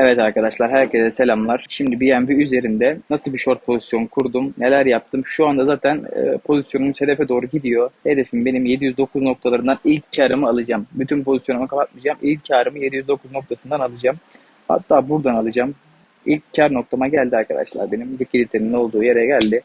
Evet arkadaşlar herkese selamlar. Şimdi BNB üzerinde nasıl bir short pozisyon kurdum, neler yaptım. Şu anda zaten e, pozisyonumuz hedefe doğru gidiyor. Hedefim benim 709 noktalarından ilk karımı alacağım. Bütün pozisyonumu kapatmayacağım. İlk karımı 709 noktasından alacağım. Hatta buradan alacağım. İlk kar noktama geldi arkadaşlar benim. Likiditenin olduğu yere geldi.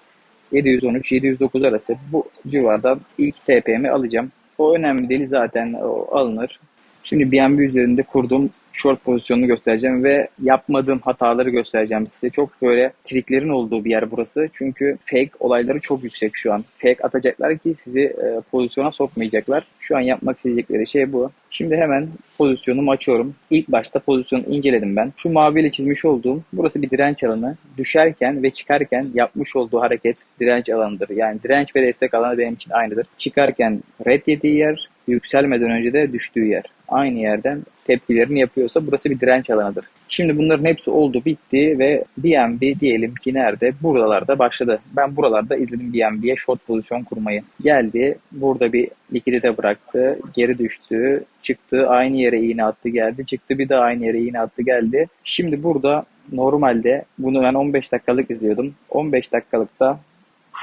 713-709 arası bu civardan ilk TP'mi alacağım. O önemli değil zaten o alınır. Şimdi BNB üzerinde kurduğum short pozisyonunu göstereceğim ve yapmadığım hataları göstereceğim size. Çok böyle triklerin olduğu bir yer burası. Çünkü fake olayları çok yüksek şu an. Fake atacaklar ki sizi e, pozisyona sokmayacaklar. Şu an yapmak isteyecekleri şey bu. Şimdi hemen pozisyonumu açıyorum. İlk başta pozisyonu inceledim ben. Şu maviyle çizmiş olduğum burası bir direnç alanı. Düşerken ve çıkarken yapmış olduğu hareket direnç alanıdır. Yani direnç ve destek alanı benim için aynıdır. Çıkarken red yediği yer, yükselmeden önce de düştüğü yer. Aynı yerden tepkilerini yapıyorsa burası bir direnç alanıdır. Şimdi bunların hepsi oldu bitti ve BNB diyelim ki nerede? Buralarda başladı. Ben buralarda izledim BNB'ye short pozisyon kurmayı. Geldi burada bir likidite bıraktı. Geri düştü. Çıktı. Aynı yere iğne attı geldi. Çıktı bir daha aynı yere iğne attı geldi. Şimdi burada normalde bunu ben 15 dakikalık izliyordum. 15 dakikalıkta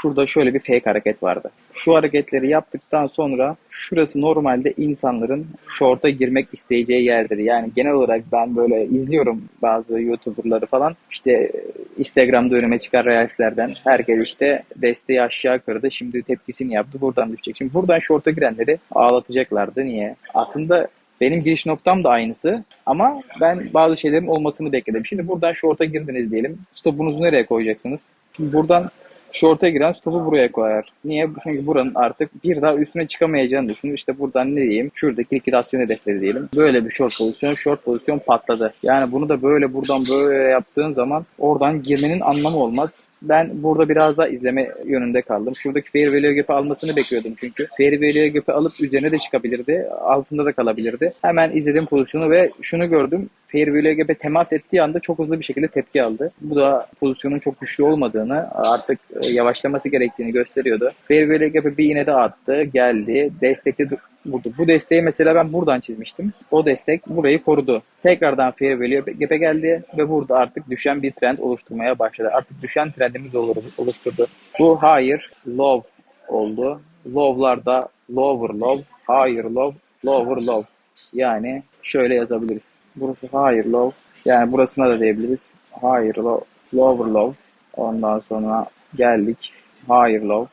şurada şöyle bir fake hareket vardı. Şu hareketleri yaptıktan sonra şurası normalde insanların short'a girmek isteyeceği yerdir. Yani genel olarak ben böyle izliyorum bazı YouTuber'ları falan. İşte Instagram'da önüme çıkan reelslerden herkes işte desteği aşağı kırdı. Şimdi tepkisini yaptı. Buradan düşecek. Şimdi buradan short'a girenleri ağlatacaklardı. Niye? Aslında benim giriş noktam da aynısı ama ben bazı şeylerin olmasını bekledim. Şimdi buradan short'a girdiniz diyelim. Stopunuzu nereye koyacaksınız? Buradan Short'a giren stopu buraya koyar. Niye? Çünkü buranın artık bir daha üstüne çıkamayacağını düşünür. İşte buradan ne diyeyim? Şuradaki likidasyon hedefleri diyelim. Böyle bir short pozisyon, short pozisyon patladı. Yani bunu da böyle buradan böyle yaptığın zaman oradan girmenin anlamı olmaz. Ben burada biraz daha izleme yönünde kaldım. Şuradaki fair value gap'i almasını bekliyordum çünkü. Fair value gap'i alıp üzerine de çıkabilirdi. Altında da kalabilirdi. Hemen izledim pozisyonu ve şunu gördüm. Fair value gap'e temas ettiği anda çok hızlı bir şekilde tepki aldı. Bu da pozisyonun çok güçlü olmadığını, artık e, yavaşlaması gerektiğini gösteriyordu. Fair value gap'e bir iğne de attı, geldi, destekli vurdu. Bu desteği mesela ben buradan çizmiştim. O destek burayı korudu. Tekrardan fair value gap'e geldi ve burada artık düşen bir trend oluşturmaya başladı. Artık düşen trendimiz oluşturdu. Bu higher low oldu. Low'larda lower low, higher low, lower low. Yani şöyle yazabiliriz. Burası higher low. Yani burasına da diyebiliriz. Higher low, lower low. Ondan sonra geldik. Higher low.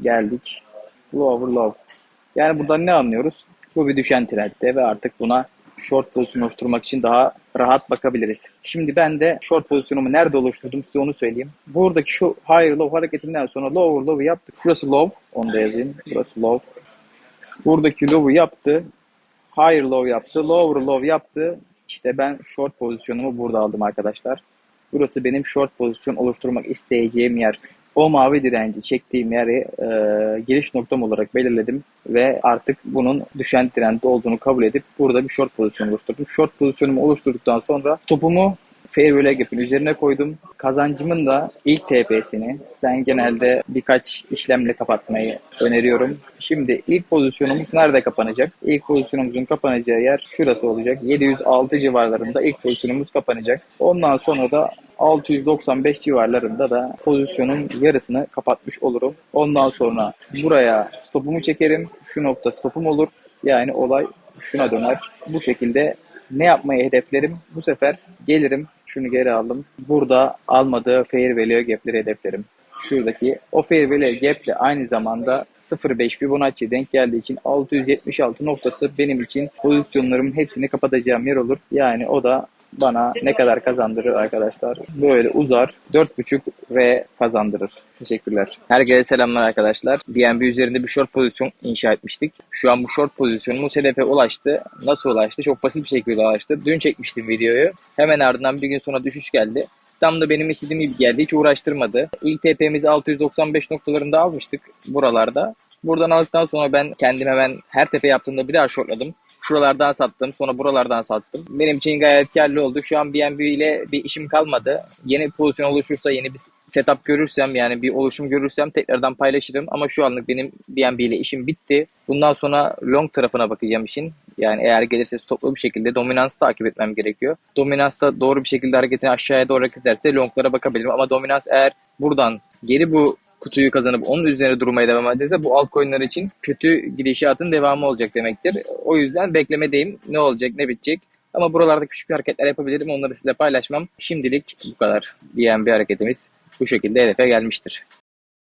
Geldik. Lower low. Yani buradan ne anlıyoruz? Bu bir düşen trendde ve artık buna short pozisyon oluşturmak için daha rahat bakabiliriz. Şimdi ben de short pozisyonumu nerede oluşturdum size onu söyleyeyim. Buradaki şu higher low hareketinden sonra lower low yaptık. Şurası low. Onu da yazayım. Burası low. Buradaki low'u yaptı. Higher low yaptı. Lower low yaptı. İşte ben short pozisyonumu burada aldım arkadaşlar. Burası benim short pozisyon oluşturmak isteyeceğim yer o mavi direnci çektiğim yeri e, giriş noktam olarak belirledim ve artık bunun düşen trendde olduğunu kabul edip burada bir short pozisyon oluşturdum. Short pozisyonumu oluşturduktan sonra topumu fair value gap'in üzerine koydum. Kazancımın da ilk TP'sini ben genelde birkaç işlemle kapatmayı öneriyorum. Şimdi ilk pozisyonumuz nerede kapanacak? İlk pozisyonumuzun kapanacağı yer şurası olacak. 706 civarlarında ilk pozisyonumuz kapanacak. Ondan sonra da 695 civarlarında da pozisyonun yarısını kapatmış olurum. Ondan sonra buraya stopumu çekerim. Şu nokta stopum olur. Yani olay şuna döner. Bu şekilde ne yapmayı hedeflerim? Bu sefer gelirim. Şunu geri aldım. Burada almadığı fair value gap'leri hedeflerim. Şuradaki o fair value gap aynı zamanda 0.5 Fibonacci denk geldiği için 676 noktası benim için pozisyonlarımın hepsini kapatacağım yer olur. Yani o da bana ne kadar kazandırır arkadaşlar? Böyle uzar 4.5 V kazandırır. Teşekkürler. Herkese selamlar arkadaşlar. BNB üzerinde bir short pozisyon inşa etmiştik. Şu an bu short pozisyonumuz hedefe ulaştı. Nasıl ulaştı? Çok basit bir şekilde ulaştı. Dün çekmiştim videoyu. Hemen ardından bir gün sonra düşüş geldi. Tam da benim istediğim gibi geldi. Hiç uğraştırmadı. İlk TP'mizi 695 noktalarında almıştık buralarda. Buradan aldıktan sonra ben kendim hemen her tepe yaptığımda bir daha shortladım. Şuralardan sattım. Sonra buralardan sattım. Benim için gayet karlı oldu. Şu an BNB ile bir işim kalmadı. Yeni pozisyon oluşursa, yeni bir setup görürsem yani bir oluşum görürsem tekrardan paylaşırım. Ama şu anlık benim BNB ile işim bitti. Bundan sonra long tarafına bakacağım işin. Yani eğer gelirse stoplu bir şekilde dominans takip etmem gerekiyor. Dominans da doğru bir şekilde hareketini aşağıya doğru hareket ederse longlara bakabilirim. Ama dominans eğer buradan geri bu kutuyu kazanıp onun üzerine durmaya devam ederse bu altcoin'ler için kötü gidişatın devamı olacak demektir. O yüzden beklemedeyim. Ne olacak ne bitecek. Ama buralarda küçük hareketler yapabilirim. Onları sizinle paylaşmam. Şimdilik bu kadar. BNB hareketimiz bu şekilde hedefe gelmiştir.